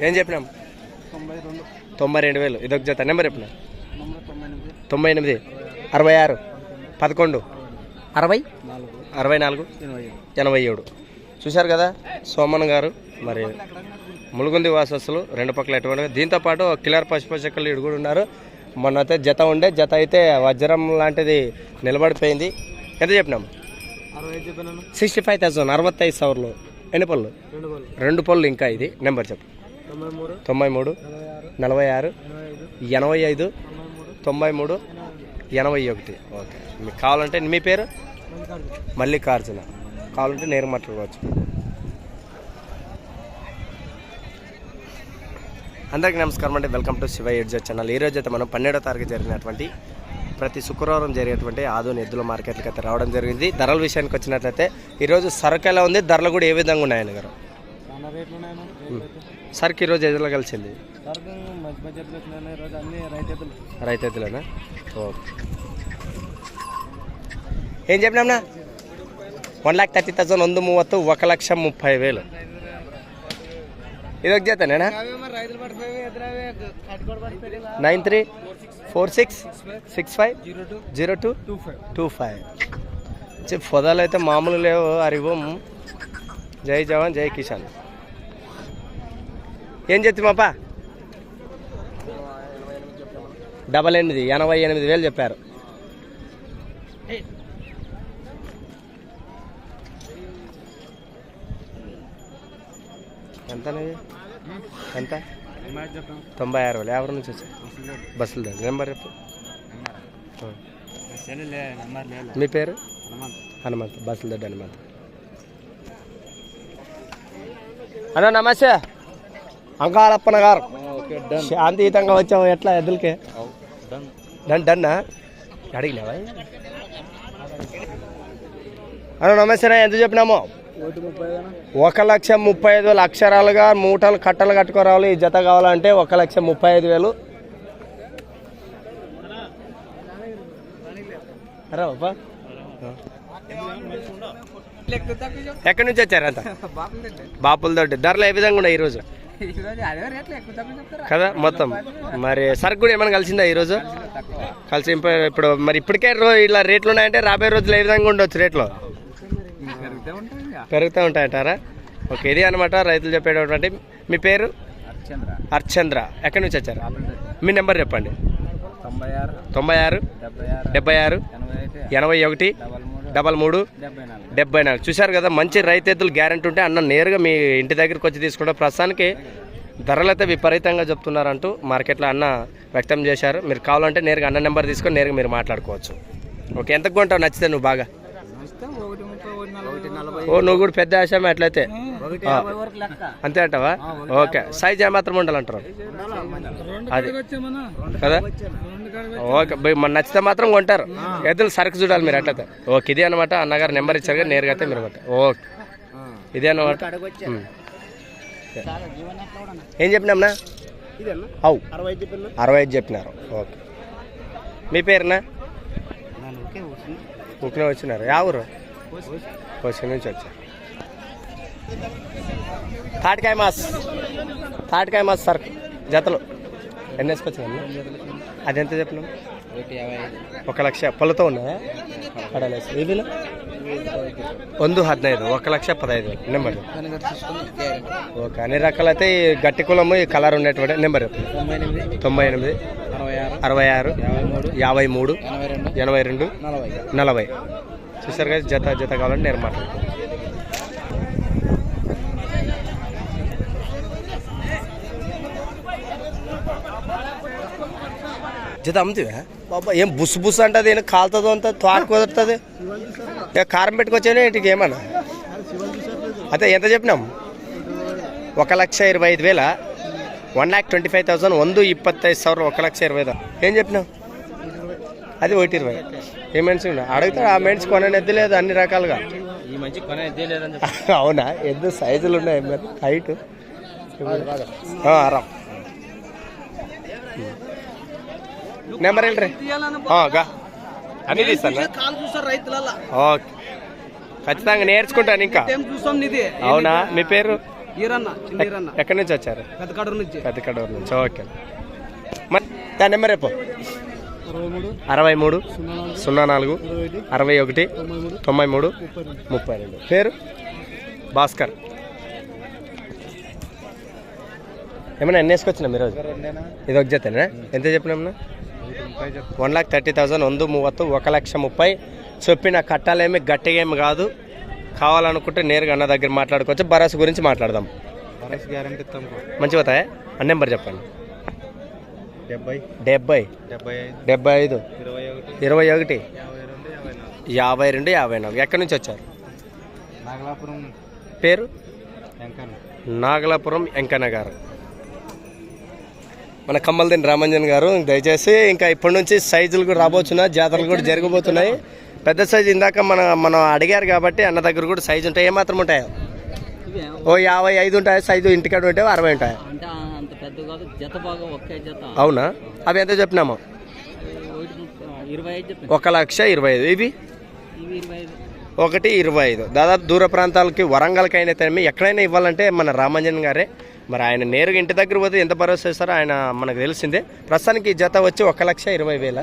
ఏం చెప్పినాం? తొంభై రెండు. తొంభై రెండు వేలు ఇదొక జత. నెంబర్ చెప్పిన? నంబర్ తొంభై ఎనిమిది. అరవై ఆరు. పదకొండు. అరవై? నాలుగు అరవై నాలుగు. ఎనభై ఏడు. చూశారు కదా? సోమన్ గారు మరి ములుగుంది వాసస్సులు రెండు పక్కల ఎటువంటి దీంతో పాటు కిలర్ పశుప చెక్కలు ఇడు కూడా ఉన్నారు. మొన్న అయితే జత ఉండే జత అయితే వజ్రం లాంటిది నిలబడిపోయింది. ఎంత చెప్పినాం? అరవై ఐదు చెప్పాను సిక్స్టీ ఫైవ్ థౌసండ్ అరవత్తైదు సవర్లు. ఎన్ని పళ్ళు? రెండు పళ్ళు. రెండు పళ్ళు ఇంకా ఇది. నెంబర్ చెప్పు. తొంభై మూడు నలభై ఆరు ఎనభై ఐదు తొంభై మూడు ఎనభై ఒకటి. ఓకే. మీకు కావాలంటే మీ పేరు? మల్లికార్జున. కావాలంటే నేరు మాట్లాడుకోవచ్చు. అందరికీ నమస్కారం అండి. వెల్కమ్ టు శివ ఎడ్జర్ ఛానల్. ఈ రోజు అయితే మనం పన్నెండో తారీఖు జరిగినటువంటి ప్రతి శుక్రవారం జరిగేటువంటి ఆదోని ఎద్దుల మార్కెట్కి అయితే రావడం జరిగింది. ధరల విషయానికి వచ్చినట్లయితే ఈరోజు సరుకు ఎలా ఉంది? ధరలు కూడా ఏ విధంగా ఉన్నాయని గారు? సరుకు ఈరోజు ఎదురు కలిసింది సరుకు మంచి బడ్జెట్ పెట్టినాను ఈరోజు అన్ని రైతు రైతు ఎద్దులేనా ఓకే ఏం చెప్పినాంనా వన్ ల్యాక్ థర్టీ థౌసండ్ ಒಂದು ಮೂವತ್ತು ఒక లక్ష ముప్పై వేలు ಇದಕ್ಕೆ ಜೊತೆನೇನಾ రైతులు పడిపోయి ఎదురవే కట్టుకోడు పడిపోయి nine three four six six five zero two zero two two five two five చెప్పి పొదాలు అయితే మామూలు లేవు అరివం జై జవాన్ జై కిసాన్ ఏం చెప్తామప్పా డబల్ ఎనిమిది ఎనభై ఎనిమిది వేలు చెప్పారు. ఎంత ఎంత? తొంభై ఆరు వేలు. ఎవరి నుంచి వచ్చాయి? బస్సులు నెంబర్ చెప్పు. మీ పేరు? హనుమంత్. బస్సుల దొడ్డి హనుమంత్. అన్న నమస్తే. అంకాలప్పన గారు. శాంతియుతంగా వచ్చావు. ఎట్లా ఎద్దులకి? డన్ డన్ డన్నా అడిగినావా? అన్న నమస్తే ఎంత చెప్పినామో? ఒక లక్ష ముప్పై ఐదు వేలు అక్షరాలుగా మూటలు కట్టలు కట్టుకోరావాలి. ఈ జత కావాలంటే ఒక లక్ష ముప్పై ఐదు వేలు. బాబా ఎక్కడి నుంచి వచ్చారు అంత బాపుల తోటి ధరలు ఏ విధంగా ఉన్నాయి ఈరోజు? కదా మొత్తం. మరి సరుకు కూడా ఏమైనా కలిసిందా ఈరోజు? కలిసి ఇప్పుడు మరి ఇప్పటికే రో ఇలా రేట్లు ఉన్నాయంటే రాబోయే రోజులు ఏ విధంగా ఉండొచ్చు రేట్లు? పెరుగుతూ ఉంటాయంటారా? ఓకే ఇది అనమాట రైతులు చెప్పేటటువంటి. మీ పేరు? అర్చంద్ర. ఎక్కడి నుంచి వచ్చారు? మీ నెంబర్ చెప్పండి. తొంభై ఆరు ఆరు డెబ్బై ఆరు ఎనభై ఒకటి డబల్ మూడు? డెబ్బై నాలుగు. చూశారు కదా మంచి రైతు ఎద్దులు గ్యారెంటీ ఉంటే అన్న నేరుగా మీ ఇంటి దగ్గరికి వచ్చి తీసుకుంటే ప్రస్తుతానికి ధరలు అయితే విపరీతంగా చెప్తున్నారంటూ మార్కెట్లో అన్న వ్యక్తం చేశారు. మీరు కావాలంటే నేరుగా అన్న నెంబర్ తీసుకొని నేరుగా మీరు మాట్లాడుకోవచ్చు. ఓకే ఎంతకు కొంటావు? నచ్చితే నువ్వు బాగా. ఓ నువ్వు కూడా పెద్ద ఆశామే అట్లయితే అంతే అంటావా? ఓకే. సైజ్ ఏమాత్రం ఉండాలంటారు? అది. కదా? ఓకే. బై- మన నచ్చితే మాత్రం కొంటారు. ఎద్దులు సరుకు చూడాలి మీరు అట్లయితే ఓకే. ఇదే అనమాట అన్నగారు నెంబర్ ఇచ్చారు కదా నేరుగా అయితే మీరు ఓకే. ఇదే అనమాట. ఏం చెప్పినాంనా అవు. అరవై ఐదు చెప్పినారు. ఓకే. మీ పేరునా? ఉక్నే వచ్చినారు యా ఊరు కోసి నుంచి వచ్చారు తాటికాయ మాస్ తాటికాయ మాస్ సరుకు జతలు ఎన్ని వేసుకొచ్చాను అది ఎంత చెప్పినాం ఒకటి యాభై ఒక లక్ష పళ్ళతో ఉన్నాయా పడలేసి ఇదిలో ಒಂದು ಹದಿನೈದು ఒక లక్ష పదహైదు వేలు నెంబర్ ఓకే అన్ని రకాలైతే ఈ గట్టి కులము ఈ కలర్ ఉండేటువంటి నెంబర్ తొంభై ఎనిమిది తొంభై ఎనిమిది అరవై ఆరు యాభై మూడు ఎనభై రెండు నలభై. చూసారు కదా జత జత కావాలంటే నేను మాట్లాడుతాను. జత అమ్ముతావా? బాబా ఏం బుస్ బుస్ అంటది ఏం కాలుతుందో అంత తోట కుదురుతుంది ఏ కారం పెట్టుకొచ్చానే ఇంటికి ఏమన్నా? అదే ఎంత చెప్పినాం? ఒక లక్ష ఇరవై ఐదు వేల? one lakh twenty five thousand ಒಂದು ಇಪ್ಪತ್ತೈದು ಸಾವಿರ ఒక లక్ష ఇరవై ఐదు ఏం చెప్పినావు అది ఒకటి ఇరవై ఏ మనిషి ఉన్నా అడుగుతాడు ఆ మనిషి కొనని ఎద్దు లేదు అన్ని రకాలుగా ఈ మంచి కొనే ఇదే లేదని అవునా ఎద్దు సైజులు ఉన్నాయి మరి హైట్ రా నెంబర్ ఏంట్రీ గా అన్ని తీస్తాను కాలు చూస్తారు రైతుల ఓకే ఖచ్చితంగా నేర్చుకుంటాను ఇంకా ఏం చూస్తాం నీది అవునా మీ పేరు ఈరన్న చిన్న ఈరన్న ఎక్కడి నుంచి వచ్చారు? పెద్దకడూరు నుంచి. ఓకే. మరి దాని నెంబర్ రేపు అరవై మూడు సున్నా నాలుగు అరవై ఒకటి తొంభై మూడు ముప్పై రెండు. పేరు? భాస్కర్. ఏమన్నా ఎన్ని వేసుకొచ్చిన మీరు ఇది ఒక జతనే? ఎంత చెప్పినామన్నా వన్ లాక్ థర్టీ థౌజండ్ వంద మూవత్తు ఒక లక్ష ముప్పై. చొప్పిన కట్టాలేమి గట్టిగేమి కాదు. కావాలనుకుంటే నేరుగా అన్న దగ్గర మాట్లాడుకోవచ్చు. భరోసా గురించి మాట్లాడదాం. బరస్ గ్యారంటీ ఇస్తాం మంచిగా అవుతాయా అన్న నెంబర్ చెప్పండి. డెబ్బై. డెబ్బై. డెబ్బై ఐదు. ఇరవై ఒకటి. యాభై రెండు యాభై నాలుగు. ఎక్కడి నుంచి వచ్చారు? నాగలాపురం పేరు? నాగలాపురం వెంకన్న గారు మన కమ్మలదిని రామంజన్ గారు దయచేసి ఇంకా ఇప్పటి నుంచి సైజులు కూడా రాబోతున్నాయి జాతరలు కూడా జరగబోతున్నాయి. పెద్ద సైజు ఇందాక మన మనం అడిగారు కాబట్టి అన్న దగ్గర కూడా సైజు ఉంటాయి. ఏమాత్రం ఉంటాయో? ఓ యాభై ఐదు ఉంటాయి సైజు ఇంటికాడ ఉంటే అరవై ఉంటాయి? అవునా? అవి ఎంత చెప్పినాము? ఒక లక్ష ఇరవై ఐదు. ఇవి? ఒకటి ఇరవై ఐదు. దాదాపు దూర ప్రాంతాలకి వరంగల్కి అయినా తేమి ఎక్కడైనా ఇవ్వాలంటే మన రామంజన్ గారే మరి ఆయన నేరుగా ఇంటి దగ్గర పోతే ఎంత భరోసా ఇస్తారో ఆయన మనకు తెలిసిందే. ప్రస్తుతానికి ఈ జత వచ్చి ఒక లక్ష ఇరవై వేల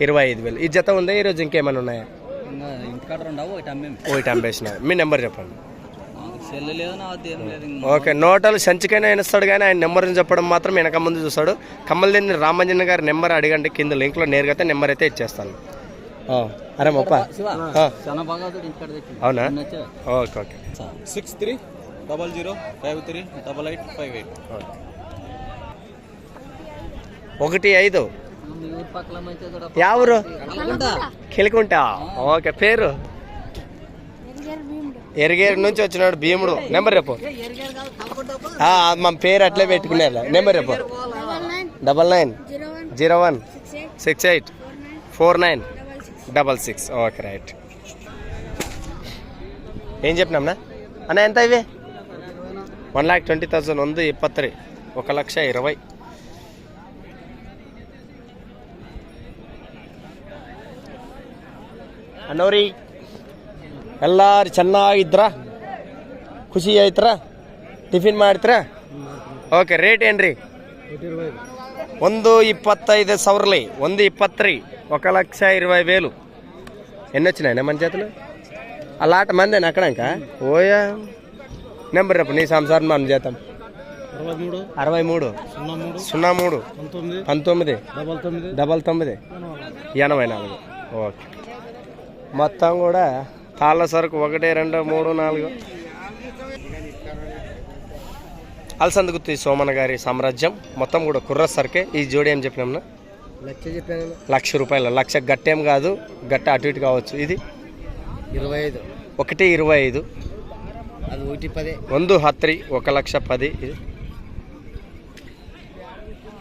ఇరవై ఐదు వేలు. ఈ జత ఉందా? ఈరోజు ఇంకేమైనా ఉన్నాయా? ఒకటి అమ్మేం. ఒకటి అంబేసినారు మీ నెంబర్ చెప్పండి. ఓకే నోటలు సంచికైనా ఆయన ఇస్తాడు కానీ ఆయన నెంబర్ని చెప్పడం మాత్రం వెనక ముందు చూస్తాడు. కమ్మలదేని రామంజన్ గారి నెంబర్ అడిగండి కింద లింక్లో నేరుగా అయితే నెంబర్ అయితే ఇచ్చేస్తాను. ఆ, అరే మొప్ప. అవునా? Okay okay. Six three double zero five three double eight five eight. ఒకటి ఐదు. మీ ఊరు ఓకే పేరు? ఎరిగేరు నుంచి వచ్చినాడు భీముడు. నెంబర్ రేపు మా పేరు అట్లే పెట్టుకునే నెంబర్ రేపు double nine. Zero one. Six eight. Four nine. Double six. Okay right. ఏం చెప్పినాంనా అన్న ఎంత ఇవి? వన్ ల్యాక్ ట్వంటీ ತೌಸಂಡ್ ಒಂದು ಇಪ್ಪತ್ತರಿ ఒక ಲಕ್ಷ ಇರವೈ ಅಣ್ಣವ್ರಿ ಎಲ್ಲಾರು ಚೆನ್ನಾಗಿದ್ರ ಖುಷಿ ಆಯ್ತರ ಟಿಫಿನ್ ಮಾಡ್ತೀರಾ ಓಕೆ ರೇಟ್ ಏನ್ರಿ ಒಂದು ఇప్పత్తైదు సవర్లి ಒಂದು ఇప్పత్రి ఒక లక్ష ఇరవై వేలు ఎన్ని వచ్చినాయి మన చేతులు అలాట మందేనా అక్కడ ఇంకా ఓయా నెంబర్ రేపు నీ సంసారం మనం చేద్దాం. అరవై మూడు సున్నా మూడు పంతొమ్మిది డబల్ తొమ్మిది ఎనభై నాలుగు. ఓకే. మొత్తం కూడా తాళ్ళ సరుకు ఒకటి రెండు మూడు నాలుగు. అలసందుగుత్తి సోమన్న గారి సామ్రాజ్యం మొత్తం కూడా కుర్ర సరుకే. ఈ జోడి ఏం చెప్పినాం లక్ష చెప్పాను లక్ష రూపాయలు లక్ష గట్టేం కాదు గట్ట అటు ఇటు కావచ్చు. ఇది? ఇరవై ఐదు. ఒకటి ఇరవై ఐదు. ಒಂದು ಹತ್ರಿ ఒక లక్ష పది ఇది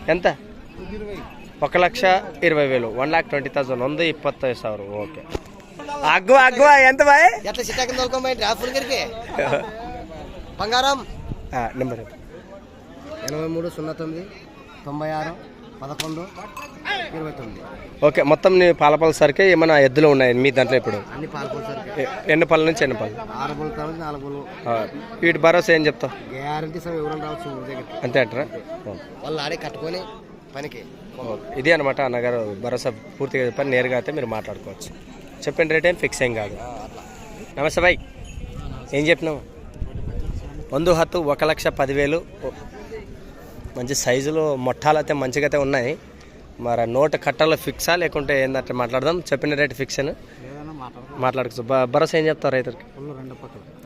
ఎంత ఒక లక్ష ఇరవై వేలు వన్ ల్యాక్ ట్వంటీ థౌసండ్ ಒಂದು ಇಪ್ಪತ್ತೈದು ಸಾವಿರ ಓಕೆ అగ్గు అగ్గు ఎంత బాయ్ ఎట్లా చిట్టాకి తోలుకోమండి రాఫుల్ గారికి బంగారం నెంబర్ ఎనభై మూడు సున్నా తొమ్మిది తొంభై ఆరు పదకొండు ఇరవై తొమ్మిది ఓకే మొత్తం నీ పాలపాల సరికే ఏమైనా ఎద్దులు ఉన్నాయి మీ దాంట్లో ఇప్పుడు? ఎ- ఎన్ని పళ్ళ నుంచి ఎన్ని పళ్ళు? ఆ, వీటి భరోసా ఏం చెప్తావు? గ్యారంటీ సార్ ఎవరైనా రావచ్చు ఊరి దగ్గరికి అంతే అంటారా? వాళ్ళు ఆడే కట్టుకొని పనికి. ఓకే. ఇది అనమాట అన్నగారు భరోసా పూర్తిగా చెప్పారు నేరుగా అయితే మీరు మాట్లాడుకోవచ్చు. చెప్పండి రేట్ ఏం ఫిక్స్ ఏం కాదు. నమస్తే బాయ్. ఏం చెప్పినావు? వందు హత్తు ఒక లక్ష పదివేలు. ఓ- మంచి సైజులో మొట్టాలు అయితే మంచిగా అయితే ఉన్నాయి. మరి నోట్ కట్టలో ఫిక్సా లేకుంటే ఏంటంటే మాట్లాడదాం? చెప్పిన రేట్ ఫిక్స్ అని బ- భరోసా ఏం చెప్తారు రైతులకి?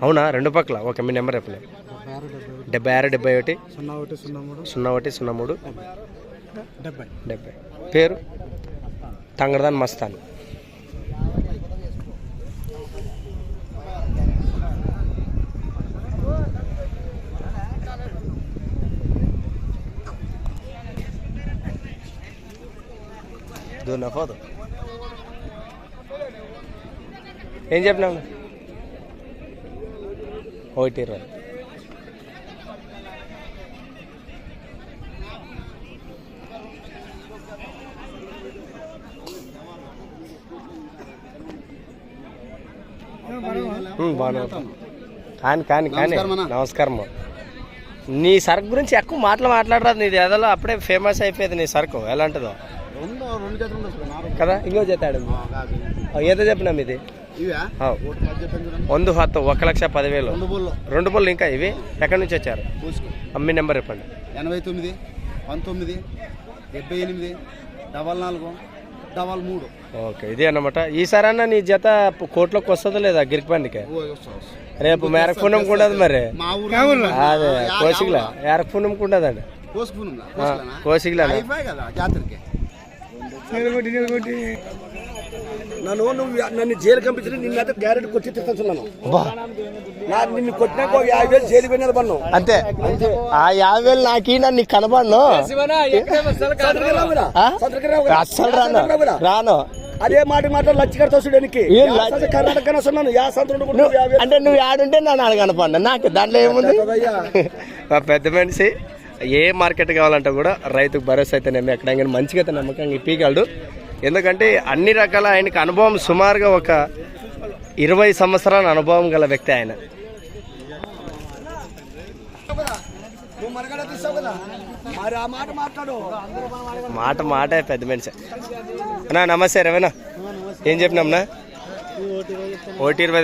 అవునా? రెండు పక్కల? ఓకే మీ నెంబర్ చెప్పలే డెబ్బై ఆరు డెబ్బై ఒకటి. సున్నా ఒకటి సున్నా మూడు. డెబ్బై. పేరు? తంగడదాన్ మస్తాన్. పోదు. ఏం చెప్పినావు? ఒకటి ఇరవై. ఉంటాం. కానీ కానీ కానీ. నమస్కారం నీ సరుకు గురించి ఎక్కువ మాటలు మాట్లాడరాదు నీది. ఏదో అప్పుడే ఫేమస్ అయిపోయింది నీ సరుకు. ఎలాంటిదో. కదా? ఇంకో చెత్తాడు ఎంత చెప్పినాం ఇది వంద హత్తు ఒక లక్ష పదివేలు. రెండు బుల్లో ఇంకా ఇవి? ఎక్కడి నుంచి వచ్చారు? అమ్మి నెంబర్ చెప్పండి. ఎనభై తొమ్మిది పంతొమ్మిది డెబ్బై ఎనిమిది డబల్ నాలుగు డబల్ మూడు. ఓకే ఇదే అన్నమాట. ఈసారన్నా నీ జత కోట్లోకి వస్తుందో లేదా గిరికిపండికి వస్తా, వస్తా. రేపు మేరకు పుణ్యం ఉండదు మరి. అదే కోసిగిలా? పుణ్యం ఉండదండి కోసిగిలా నన్ను నువ్వు నన్ను జైలు పంపించిన నిన్న అయితే గ్యారెంటీ కొట్టి తెస్తున్నాను నా నిన్ను కొట్టినాక యాభై వేలు జైలు పోయినది పన్ను అంతే. ఆ యాభై వేలు నాకు నన్ను నీకు కనబడను? అస్సలు రాను. రాను. అదే మాట మాట లచ్చిగారు తోసుడానికి ఏం లచ్చి- కర్ణాటక అంటే నువ్వు ఆడుంటే నన్ను అడగనపండి నాకు దాంట్లో ఏముంది? పెద్ద మనిషి. ఏ మార్కెట్ కావాలంటే కూడా రైతుకు భరోసా అయితే నమ్మి ఎక్కడ కానీ మంచిగా అయితే నమ్మకంగా ఇప్పగలడు ఎందుకంటే అన్ని రకాల ఆయనకి అనుభవం సుమారుగా ఒక ఇరవై సంవత్సరాల అనుభవం గల వ్యక్తి ఆయన. మాట మాట మాటే పెద్ద మనిషి. అన్నా నమస్తే రవేనా. ఏం చెప్పినాంనా ఒకటి ఇరవై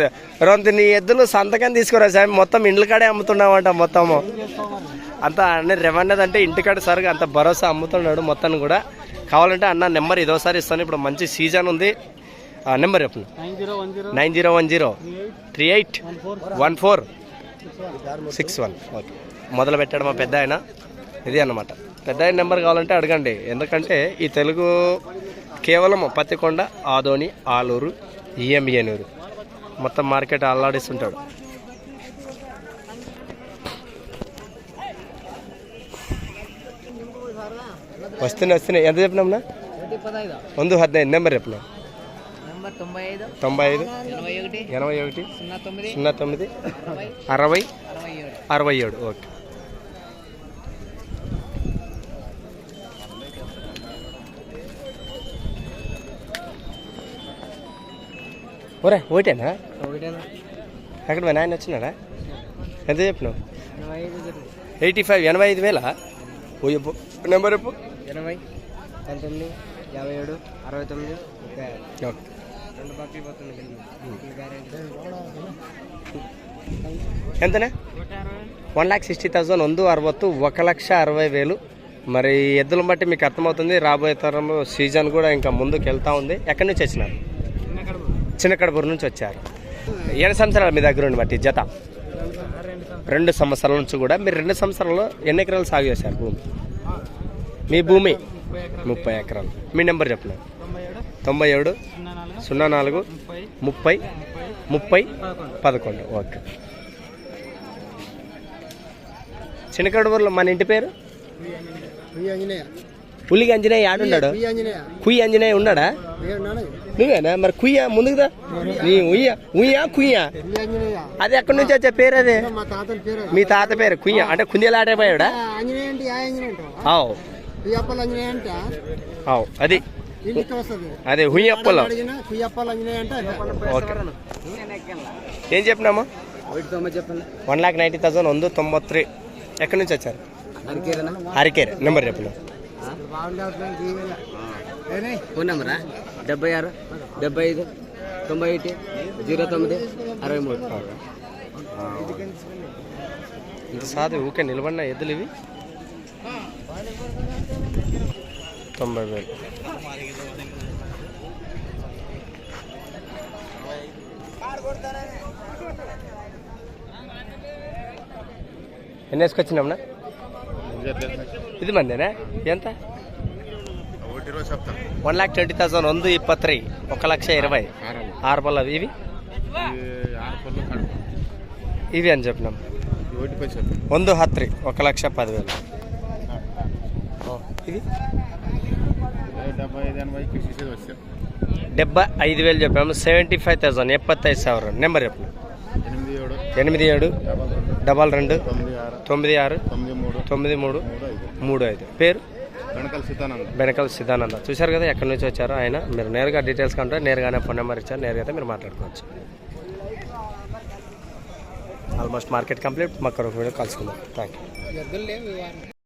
రొంత నీ ఎద్దులు సంతకం తీసుకురా సార్ మొత్తం ఇండ్ల కాడే అమ్ముతున్నావంట మొత్తము. అంత అన్న రెవెన్యూ అంటే ఇంటికాడ సరిగా అంత భరోసా అమ్ముతున్నాడు మొత్తాన్ని కూడా. కావాలంటే అన్న నెంబర్ ఇదోసారి ఇస్తాను. ఇప్పుడు మంచి సీజన్ ఉంది. ఆ నెంబర్ చెప్పండి nine zero one zero. Three eight one four. Six one. Okay. మొదలు పెట్టాడు మా పెద్ద ఆయన. ఇది అన్నమాట. పెద్ద ఆయన నెంబర్ కావాలంటే అడగండి. ఎందుకంటే ఈ తెలుగు కేవలం పత్తికొండ ఆదోని ఆలూరు ఈఎంఏనూరు మొత్తం మార్కెట్ అల్లాడిస్తుంటాడు. వస్తున్నాయి వస్తున్నాయి ఎంత చెప్పినాంనా వంద హద్నైదు నెంబర్ చెప్పిన? తొంభై ఐదు. ఎనభై ఒకటి. సున్నా తొమ్మిది. అరవై. అరవై. ఏడు. ఓకే. ఓరే ఒకటేనా? ఎక్కడ మా నాయన వచ్చినాడా? ఎంత చెప్పినావు? ఎయిటీ ఫైవ్ ఎనభై ఐదు వేలా? నెంబర్ చెప్పు. ఎనభై పంతొమ్మిది యాభై ఏడు అరవై తొమ్మిది ముప్పై ఆరు. ఓకే. రెండు బాకీ పోతుంది ఎంతనే? వన్ ల్యాక్ సిక్స్టీ థౌసండ్ ಒಂದು అరవత్తు ఒక లక్ష అరవై వేలు. మరి ఎద్దులను బట్టి మీకు అర్థమవుతుంది రాబోయే తరంలో సీజన్ కూడా ఇంకా ముందుకు వెళ్తా ఉంది. ఎక్కడి నుంచి వచ్చినారు? చిన్న కడపూరు నుంచి వచ్చారు. ఎన్ని సంవత్సరాలు మీ దగ్గర ఉండి బట్టి జత? రెండు సంవత్సరాల నుంచి కూడా. మీరు రెండు సంవత్సరాల్లో ఎన్ని ఎకరాలు సాగు చేశారు భూమి? మీ భూమి? ముప్పై ఎకరాలు. మీ నెంబర్ చెప్పిన? తొంభై ఏడు సున్నా నాలుగు ముప్పై ముప్పై పదకొండు. ఓకే. చిన్నకడూరులో మన ఇంటి పేరు? పులికి అంజనేయ ఆడున్నాడు కుయ్యి అంజనేయ ఉన్నాడా? నువ్వేనా? మరి కుయ్య ముందుకుదా నీ ఉయ్య ఉయ్య కుయ్య. అది ఎక్కడి నుంచి వచ్చే పేరు అది? మా తాత పేరు కుయ్య. అంటే కుందేలాడే పోయాడా ఆంజనేయ అంటే అది. అదే హుయ్యప్పలు. ఏం చెప్పినామా? వన్ ల్యాక్ నైంటీ థౌసండ్ వంద తొంభై ఎక్కడి నుంచి వచ్చారు? హరికేర్ నెంబర్ చెప్పిన ఫోన్ నెంబరా? డెబ్బై ఆరు డెబ్బై ఐదు తొంభై ఒకటి జీరో తొమ్మిది అరవై మూడు. ఇంత సాధు ఊకే నిలబడిన ఎద్దులు ఇవి? తొంభై వేలు ఎన్ని వేసుకొచ్చినాంనా ఇది మందేనా ఎంత వన్ ಲ್ಯಾಕ್ ಟ್ವೆಂಟಿ ತೌಸಂಡ್ ಒಂದು ಇಪ್ಪತ್ತೈ ఒక లక్ష ఇరవై ఆరు పళ్ళు అవి ఇవి ఇవి అని చెప్పినాం ಒಂದು ಹತ್ತು ರೀ ఒక లక్ష పదివేలు ఓ, ఇది డెబ్బై ఐదు వేలు చెప్పాము. Seventy five thousand. ఎప్పత్తైదు సవరం. నెంబర్ చెప్పు. ఎనిమిది ఏడు. డబల్ రెండు. తొమ్మిది ఆరు. తొమ్మిది మూడు. మూడు. ఐదు. పేరు? బెనకల్ సిద్ధానంద. చూశారు కదా ఎక్కడి నుంచి వచ్చారో ఆయన. మీరు నేరుగా డీటెయిల్స్ కంటే నేరుగానే ఫోన్ నెంబర్ ఇచ్చారు. నేరుగా అయితే మీరు మాట్లాడుకోవచ్చు. ఆల్మోస్ట్ మార్కెట్ కంప్లీట్ మరొక వీడియో కలుసుకుందాం. Thank you